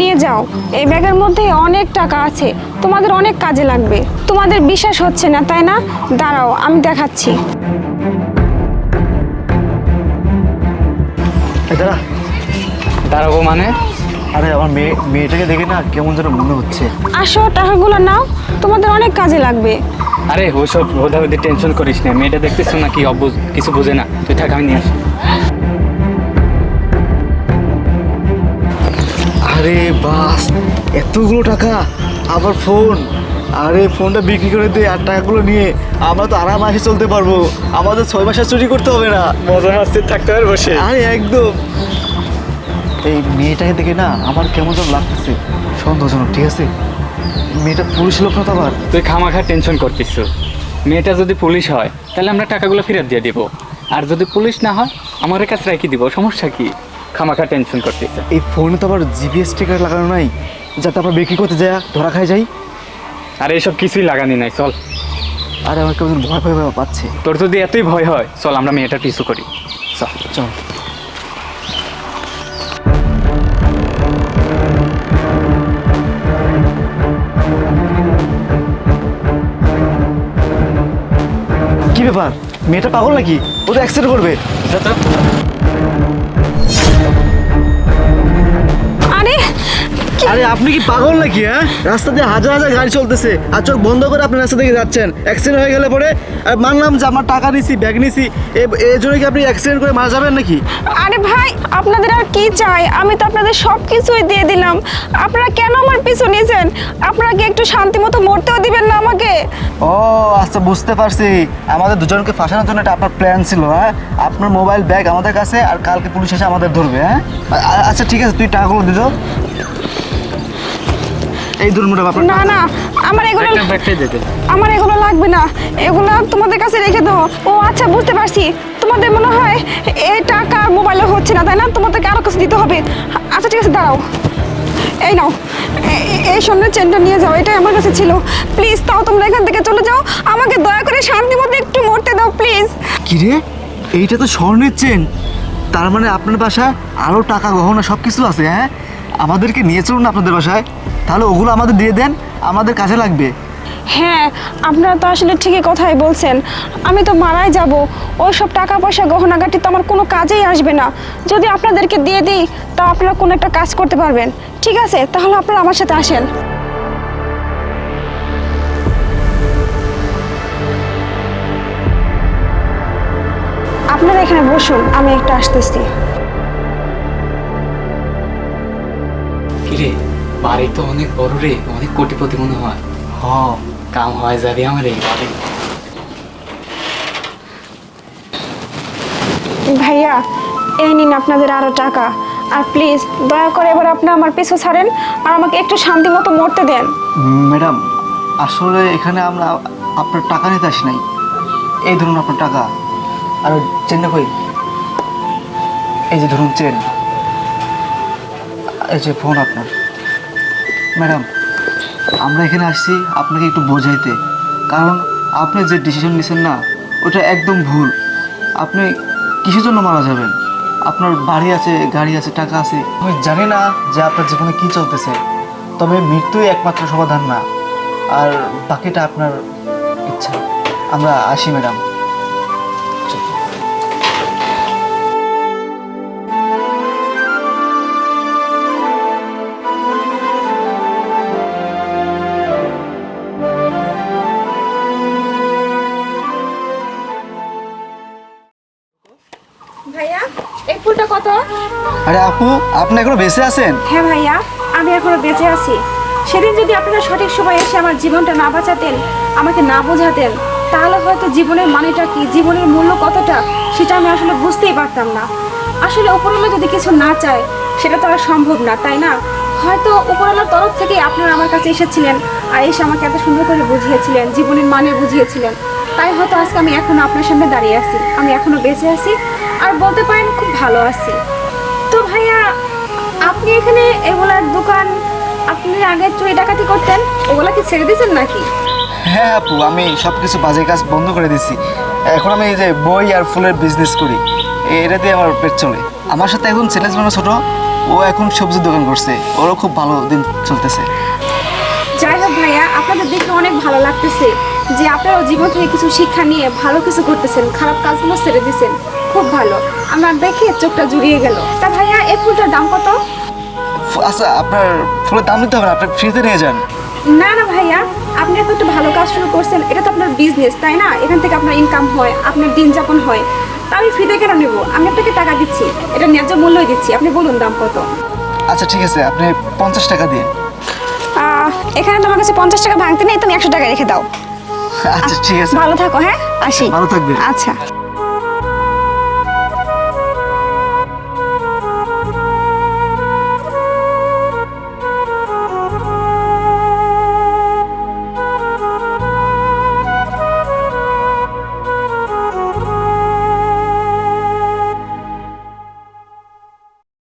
নিয়ে যাও। এই ব্যাগের মধ্যে অনেক টাকা আছে। তোমাদের অনেক কাজে লাগবে। তোমাদের বিশ্বাস হচ্ছে না তাই না? দাঁড়াও আমি দেখাচ্ছি। দাঁড়া। দাঁড়াবো মানে? আরে আমার মেয়ে মেয়েটাকে দেখে না কেমন যেন মনে হচ্ছে। আসো টাকাগুলো নাও। তোমাদের অনেক কাজে লাগবে। আরে ওসব হোদাহুদি টেনশন করিস না। মেয়েটা দেখতেছ না কি অবুঝ কিছু বোঝে না। তুই থাক আমি নিয়ে আসি। বাস এতগুলো টাকা আবার ফোন আরে ফোনটা বিক্রি করে দিয়ে আর টাকাগুলো নিয়ে আমরা তো আরাম আসে চলতে পারব। আমাদের ছয় মাসে চুরি করতে হবে না। মজা মাস্তি থাকতে পারব বসে। আরে একদম। এই মেয়েটাকে দেখে না আমার কেমন যেন লাগতেছে। সন্দেহজনক ঠিক আছে? মেয়েটা পুলিশ লোক না তো আবার? তুই খামাখা টেনশন করতিস মেয়েটা যদি পুলিশ হয় তাহলে আমরা টাকাগুলো ফেরত দিয়ে দিব। আর যদি পুলিশ না হয় আমার কাছে রেখে দিব। সমস্যা কি? খামাখা টেনশন করতিস এই ফোনে তো আবার জিপিএস স্টিকার লাগানো নাই যাতে আমরা বিক্রি করতে যাই ধরা খাই যাই। আর এইসব কিছুই লাগানি নাই চল। আরে আমার কেমন ভয় ভয় ভয় পাচ্ছে। তোর যদি এতই ভয় হয় চল আমরা মেয়েটা পিছু করি। চল চল। কি ব্যাপার? মেয়েটা পাগল নাকি? ও তো অ্যাক্সিডেন্ট করবে। আরে আপনি কি পাগল নাকি হ্যাঁ? রাস্তা দিয়ে হাজার হাজার গাড়ি চলতেছে আর চোখ বন্ধ করে আপনি রাস্তা থেকে যাচ্ছেন। অ্যাক্সিডেন্ট হয়ে গেলে পরে মানলাম যে আমার টাকা নিছি ব্যাগ নিছি এই জন্য কি আপনি অ্যাক্সিডেন্ট করে মারা যাবেন নাকি? আরে ভাই আপনাদের আর কি চাই? আমি তো আপনাদের সব কিছুই দিয়ে দিলাম। আপনারা কেন আমার পিছু নিয়েছেন? আপনারা কি একটু শান্তি মতো মরতেও দিবেন না আমাকে? ও আচ্ছা বুঝতে পারছি। আমাদের দুজনকে ফাঁসানোর জন্য এটা আপনার প্ল্যান ছিল হ্যাঁ? আপনার মোবাইল ব্যাগ আমাদের কাছে আর কালকে পুলিশ এসে আমাদের ধরবে হ্যাঁ? আচ্ছা ঠিক আছে তুই টাকাগুলো দিত। এই ধরুন আপনার না না আমার এগুলো আমার এগুলো লাগবে না। এগুলো তোমাদের কাছে রেখে দাও ও আচ্ছা বুঝতে পারছি। তোমাদের মনে হয় এই টাকা মোবাইলে হচ্ছে না তাই না? তোমাদেরকে আরও কিছু দিতে হবে। আচ্ছা ঠিক আছে দাঁড়াও। এই নাও। এই স্বর্ণের চেনটা নিয়ে যাও। এটাই আমার কাছে ছিল। প্লিজ তাও তোমরা এখান থেকে চলে যাও। আমাকে দয়া করে শান্তি মতো একটু মরতে দাও প্লিজ কি রে? এইটা তো স্বর্ণের চেন তার মানে আপনার বাসায় আরও টাকা গহনা সব কিছু আছে হ্যাঁ? আমাদেরকে নিয়ে চলুন আপনাদের বাসায়। তাহলে ওগুলো আমাদের দিয়ে দেন আমাদের কাজে লাগবে। হ্যাঁ আপনারা তো আসলে ঠিকই কথাই বলছেন। আমি তো মারাই যাব। ওই সব টাকা পয়সা গহনাগাটি তো আমার কোনো কাজেই আসবে না। যদি আপনাদেরকে দিয়ে দিই তা আপনারা কোনো একটা কাজ করতে পারবেন। ঠিক আছে তাহলে আপনারা আমার সাথে আসেন। আপনারা এখানে বসুন আমি একটা আসতেছি। কিরে? বাড়ি তো অনেক বড় রে অনেক কোটিপতি মনে হয়। হ কাম হয় যাবে আমার। এই বাড়ি ভাইয়া এই নিন আপনাদের আরও টাকা। আর প্লিজ দয়া করে এবার আপনি আমার পিছু ছাড়েন আর আমাকে একটু শান্তি মতো মরতে দেন। ম্যাডাম আসলে এখানে আমরা আপনার টাকা নিতে আসি নাই। এই ধরুন আপনার টাকা। আর চেনটা কই? এই যে ধরুন চেন এই যে ফোন আপনার। ম্যাডাম, আমরা এখানে আসছি আপনাকে একটু বোঝাইতে। কারণ আপনি যে ডিসিশন নিছেন না, ওটা একদম ভুল। আপনি কিসের জন্য মারা যাবেন? আপনার বাড়ি আছে, গাড়ি আছে, টাকা আছে। আমি জানি না যে আপনার জীবনে কি চলতেছে, তবে মৃত্যুই একমাত্র সমাধান না। আর বাকিটা আপনার ইচ্ছা। আমরা আসি, ম্যাডাম। আরে আপু, আপনি এখনও বেঁচে আছেন? হ্যাঁ ভাইয়া, আমি এখনও বেঁচে আছি। সেদিন যদি আপনারা সঠিক সময় এসে আমার জীবনটা না বাঁচাতেন, আমাকে না বোঝাতেন, তাহলে হয়তো জীবনের মানেটা কি, জীবনের মূল্য কতটা, সেটা আমি আসলে বুঝতেই পারতাম না। আসলে উপরওয়ালা যদি কিছু না চায়, সেটা তো আর সম্ভব না, তাই না? হয়তো উপরওয়ালার তরফ থেকে আপনারা আমার কাছে এসেছিলেন, আর এসে আমাকে এত সুন্দর করে বুঝিয়েছিলেন, জীবনের মানে বুঝিয়েছিলেন। তাই হয়তো আজকে আমি এখনও আপনার সামনে দাঁড়িয়ে আছি, আমি এখনও বেঁচে আছি, আর বলতে পারেন খুব ভালো আছি। আপনি এখানে এগুলার দোকান আপনি আগে চুরি ডাকাতি করতেন ওগুলা কি ছেড়ে দিয়েছেন নাকি? হ্যাঁ আপু আমি সব কিছু বাজে কাজ বন্ধ করে দিছি এখন আমি এই যে বই আর ফুলের বিজনেস করি এটা দিয়ে আমার পেট চলে। আমার সাথে এখন ছেলে ছিল ছোটো ও এখন সবজির দোকান করছে ওরও খুব ভালো দিন চলতেছে। যাই হোক ভাইয়া আপনাদের দেখে অনেক ভালো লাগতেছে যে আপনারাও জীবন থেকে কিছু শিক্ষা নিয়ে ভালো কিছু করতেছেন খারাপ কাজগুলো ছেড়ে দিয়েছেন। খুব ভালো। আমার দেখে চোখটা জুড়িয়ে গেল। তা ভাইয়া এই ফুলটার দাম কত? আচ্ছা আপনার ফুলের দাম নিতে হবে না আপনি ফ্রিতে নিয়ে যান। না না ভাইয়া আপনি এত একটা ভালো কাজ শুরু করছেন এটা তো আপনার বিজনেস তাই না? এখান থেকে আপনার ইনকাম হয় আপনার দিন যাপন হয়। তা আমি ফ্রিতে কেন নেব? আমি আপনাকে টাকা দিচ্ছি এটা ন্যায্য মূল্যই দিচ্ছি আপনি বলুন দাম কত? আচ্ছা ঠিক আছে আপনি পঞ্চাশ টাকা দিন আহ, এখানে তোমার কাছে পঞ্চাশ টাকা ভাঙতে নেই তুমি একশো টাকা রেখে দাও। আচ্ছা ঠিক আছে। ভালো থাকো হ্যাঁ? আসি। ভালো থাকবেন। আচ্ছা।